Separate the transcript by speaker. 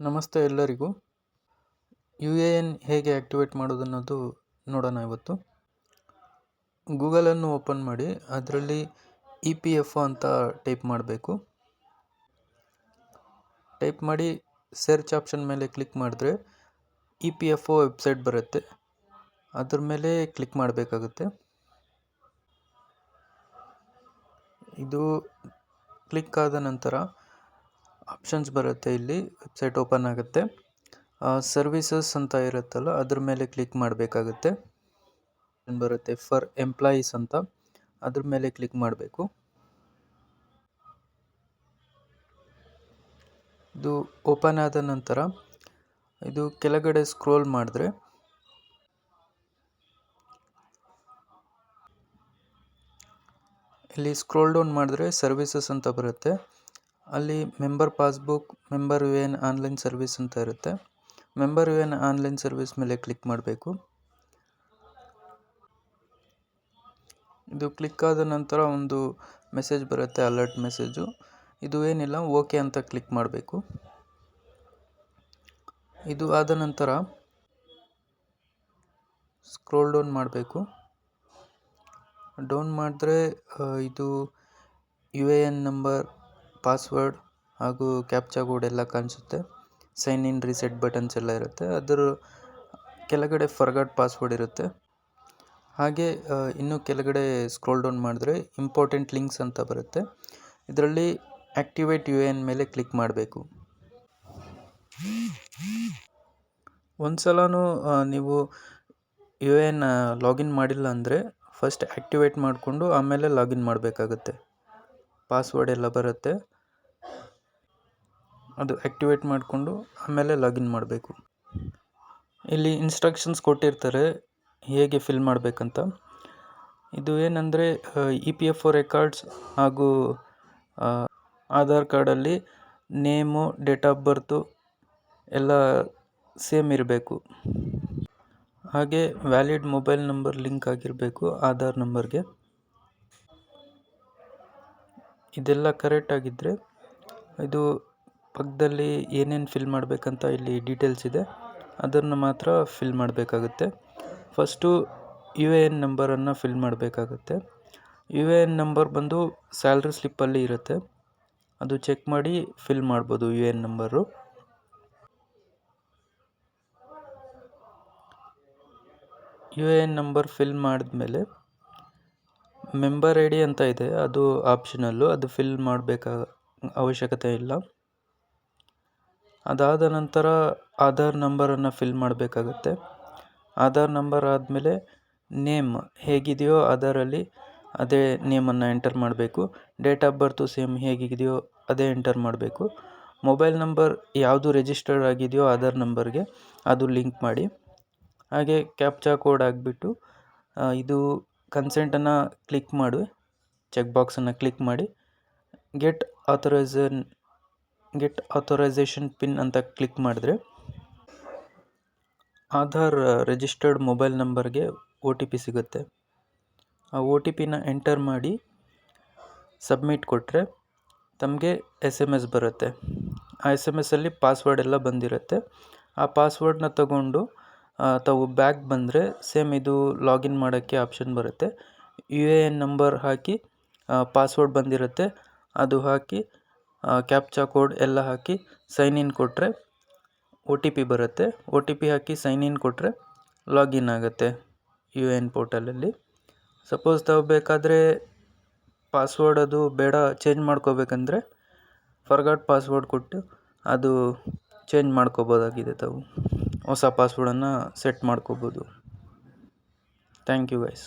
Speaker 1: ನಮಸ್ತೆ ಎಲ್ಲರಿಗೂ. U A N ಹೇಗೆ ಆ್ಯಕ್ಟಿವೇಟ್ ಮಾಡೋದನ್ನೋದು ನೋಡೋಣ ಇವತ್ತು. ಗೂಗಲನ್ನು ಓಪನ್ ಮಾಡಿ ಅದರಲ್ಲಿ ಇ ಪಿ ಎಫ್ ಒ ಅಂತ ಟೈಪ್ ಮಾಡಬೇಕು. ಟೈಪ್ ಮಾಡಿ ಸರ್ಚ್ ಆಪ್ಷನ್ ಮೇಲೆ ಕ್ಲಿಕ್ ಮಾಡಿದ್ರೆ E P F O website ಬರುತ್ತೆ. ಅದ್ರ ಮೇಲೆ ಕ್ಲಿಕ್ ಮಾಡಬೇಕಾಗುತ್ತೆ. ಇದು ಕ್ಲಿಕ್ ಆದ ನಂತರ ಆಪ್ಷನ್ಸ್ ಬರುತ್ತೆ ಇಲ್ಲಿ ವೆಬ್ಸೈಟ್ ಓಪನ್ ಆಗುತ್ತೆ. ಸರ್ವಿಸಸ್ ಅಂತ ಇರುತ್ತಲ್ಲ, ಅದ್ರ ಮೇಲೆ ಕ್ಲಿಕ್ ಮಾಡಬೇಕಾಗುತ್ತೆ. ಬರುತ್ತೆ ಫಾರ್ ಎಂಪ್ಲಾಯೀಸ್ ಅಂತ, ಅದ್ರ ಮೇಲೆ ಕ್ಲಿಕ್ ಮಾಡಬೇಕು. ಇದು ಓಪನ್ ಆದ ನಂತರ, ಇದು ಕೆಳಗಡೆ ಸ್ಕ್ರೋಲ್ ಮಾಡಿದ್ರೆ, ಇಲ್ಲಿ ಸ್ಕ್ರೋಲ್ ಡೌನ್ ಮಾಡಿದ್ರೆ ಸರ್ವಿಸಸ್ ಅಂತ ಬರುತ್ತೆ. ಅಲ್ಲಿ member passbook member U N online service ಅಂತ ಇರುತ್ತೆ. Member U N online service ಮೇಲೆ ಕ್ಲಿಕ್ ಮಾಡಬೇಕು. ಇದು ಕ್ಲಿಕ್ ಆದ ನಂತರ ಒಂದು ಮೆಸೇಜ್ ಬರುತ್ತೆ ಅಲರ್ಟ್ ಮೆಸೇಜು ಇದು ಏನಿಲ್ಲ ಓಕೆ ಅಂತ ಕ್ಲಿಕ್ ಮಾಡಬೇಕು. ಇದು ಆದ ನಂತರ ಸ್ಕ್ರೋಲ್ ಡೌನ್ ಮಾಡಬೇಕು. ಡೌನ್ ಮಾಡಿದ್ರೆ ಇದು U A N number password ಹಾಗೂ ಕ್ಯಾಪ್ಚಾ ಕೋಡ್ ಎಲ್ಲ ಕಾಣಿಸುತ್ತೆ. ಸೈನ್ ಇನ್ ರೀಸೆಟ್ ಬಟನ್ಸ್ ಎಲ್ಲ ಇರುತ್ತೆ. ಅದರ ಕೆಳಗಡೆ ಫರ್ಗಾಟ್ ಪಾಸ್ವರ್ಡ್ ಇರುತ್ತೆ. ಹಾಗೆ ಇನ್ನು ಕೆಳಗಡೆ ಸ್ಕ್ರೋಲ್ ಡೌನ್ ಮಾಡಿದ್ರೆ ಇಂಪಾರ್ಟೆಂಟ್ ಲಿಂಕ್ಸ್ ಅಂತ ಬರುತ್ತೆ. ಇದರಲ್ಲಿ ಆಕ್ಟಿವೇಟ್ ಯು ಎನ್ ಮೇಲೆ ಕ್ಲಿಕ್ ಮಾಡಬೇಕು. ಒಂದು ನೀವು ಯು ಎನ್ ಲಾಗಿನ್ ಮಾಡಿಲ್ಲ ಅಂದರೆ ಫಸ್ಟ್ ಆ್ಯಕ್ಟಿವೇಟ್ ಮಾಡಿಕೊಂಡು ಆಮೇಲೆ ಲಾಗಿನ್ ಮಾಡಬೇಕಾಗುತ್ತೆ. ಪಾಸ್ವರ್ಡ್ ಎಲ್ಲ ಬರುತ್ತೆ. ಅದು ಆ್ಯಕ್ಟಿವೇಟ್ ಮಾಡಿಕೊಂಡು ಆಮೇಲೆ ಲಾಗಿನ್ ಮಾಡಬೇಕು. ಇಲ್ಲಿ ಇನ್ಸ್ಟ್ರಕ್ಷನ್ಸ್ ಕೊಟ್ಟಿರ್ತಾರೆ ಹೇಗೆ ಫಿಲ್ ಮಾಡಬೇಕಂತ. ಇದು ಏನಂದರೆ E P F O records ಹಾಗೂ ಆಧಾರ್ ಕಾರ್ಡಲ್ಲಿ ನೇಮು ಡೇಟ್ ಆಫ್ ಬರ್ತು ಎಲ್ಲ ಸೇಮ್ ಇರಬೇಕು. ಹಾಗೆ ವ್ಯಾಲಿಡ್ ಮೊಬೈಲ್ ನಂಬರ್ ಲಿಂಕ್ ಆಗಿರಬೇಕು, ಆಧಾರ್ ನಂಬರ್ಗೆ ಇದೆಲ್ಲ ಕರೆಕ್ಟಾಗಿದ್ದರೆ ಇದು ಪಕ್ಕದಲ್ಲಿ ಏನೇನು ಫಿಲ್ ಮಾಡಬೇಕಂತ ಇಲ್ಲಿ ಡೀಟೇಲ್ಸ್ ಇದೆ, ಅದನ್ನು ಮಾತ್ರ ಫಿಲ್ ಮಾಡಬೇಕಾಗುತ್ತೆ. ಫಸ್ಟು ಯು ಎ ಎನ್ ನಂಬರನ್ನು ಫಿಲ್ ಮಾಡಬೇಕಾಗುತ್ತೆ. ಯು ಎ ಎನ್ ನಂಬರ್ ಬಂದು ಸ್ಯಾಲ್ರಿ ಸ್ಲಿಪ್ಪಲ್ಲಿ ಇರುತ್ತೆ. ಅದು ಚೆಕ್ ಮಾಡಿ ಫಿಲ್ ಮಾಡ್ಬೋದು U A N number U A N number fill ಮಾಡಿದ್ಮೇಲೆ ಮೆಂಬರ್ ಐ ಡಿ ಅಂತ ಇದೆ. ಅದು ಆಪ್ಷನಲ್ಲು ಅದು ಫಿಲ್ ಮಾಡಬೇಕಾ ಅವಶ್ಯಕತೆ ಇಲ್ಲ. ಅದಾದ ನಂತರ ಆಧಾರ್ ನಂಬರನ್ನು ಫಿಲ್ ಮಾಡಬೇಕಾಗತ್ತೆ. ಆಧಾರ್ ನಂಬರ್ ಆದಮೇಲೆ ನೇಮ್ ಹೇಗಿದೆಯೋ ಅದರಲ್ಲಿ ಅದೇ ನೇಮನ್ನು ಎಂಟರ್ ಮಾಡಬೇಕು. ಡೇಟ್ ಆಫ್ ಬರ್ತು ಸೇಮ್ ಹೇಗಿದೆಯೋ ಅದೇ ಎಂಟರ್ ಮಾಡಬೇಕು. ಮೊಬೈಲ್ ನಂಬರ್ ಯಾವುದು ರಿಜಿಸ್ಟರ್ಡ್ ಆಗಿದೆಯೋ ಆಧಾರ್ ನಂಬರ್ಗೆ ಅದು ಲಿಂಕ್ ಮಾಡಿ. ಹಾಗೆ ಕ್ಯಾಪ್ಚಾ ಕೋಡ್ ಆಗಿಬಿಟ್ಟು ಇದು ಕನ್ಸೆಂಟನ್ನು ಕ್ಲಿಕ್ ಮಾಡಿ ಚೆಕ್ ಬಾಕ್ಸನ್ನು ಕ್ಲಿಕ್ ಮಾಡಿ get authorisation get authorisation pin ಅಂತ ಕ್ಲಿಕ್ ಮಾಡಿದ್ರೆ, ಆಧಾರ್ ರಿಜಿಸ್ಟರ್ಡ್ ಮೊಬೈಲ್ ನಂಬರ್ಗೆ ಒ ಟಿ ಪಿ ಸಿಗುತ್ತೆ. ಆ ಒ ಟಿ ಪಿನ ಎಂಟರ್ ಮಾಡಿ ಸಬ್ಮಿಟ್ ಕೊಟ್ಟರೆ ತಮಗೆ ಎಸ್ ಎಂ ಎಸ್ ಬರುತ್ತೆ. ಆ ಎಸ್ ಎಂ ಎಸ್ಸಲ್ಲಿ ಪಾಸ್ವರ್ಡ್ ಎಲ್ಲ ಬಂದಿರುತ್ತೆ. ಆ ಪಾಸ್ವರ್ಡ್ನ ತಗೊಂಡು ತಾವು ಬ್ಯಾಕ್ ಬಂದರೆ ಸೇಮ್ ಇದು ಲಾಗಿನ್ ಮಾಡೋಕ್ಕೆ ಆಪ್ಷನ್ ಬರುತ್ತೆ. ಯು ಎ ಎನ್ ನಂಬರ್ ಹಾಕಿ ಪಾಸ್ವರ್ಡ್ ಬಂದಿರುತ್ತೆ. ಅದು ಹಾಕಿ ಕ್ಯಾಪ್ಚಾ ಕೋಡ್ ಎಲ್ಲ ಹಾಕಿ ಸೈನ್ ಇನ್ ಕೊಟ್ಟರೆ ಒ ಟಿ ಪಿ ಬರುತ್ತೆ. ಒ ಟಿ ಪಿ ಹಾಕಿ ಸೈನ್ ಇನ್ ಕೊಟ್ಟರೆ ಲಾಗಿನ್ ಆಗುತ್ತೆ ಯು ಎ ಎನ್ ಪೋರ್ಟಲಲ್ಲಿ. ಸಪೋಸ್ ತಾವು ಬೇಕಾದರೆ ಪಾಸ್ವರ್ಡ್ ಅದು ಬೇಡ, ಚೇಂಜ್ ಮಾಡ್ಕೋಬೇಕಂದ್ರೆ ಫರ್ಗಾಟ್ ಪಾಸ್ವರ್ಡ್ ಕೊಟ್ಟು ಅದು ಚೇಂಜ್ ಮಾಡ್ಕೋಬೋದಾಗಿದೆ ತಾವು. ಹೊಸ ಪಾಸ್ವರ್ಡನ್ನು ಸೆಟ್ ಮಾಡ್ಕೋಬೋದು. Thank you guys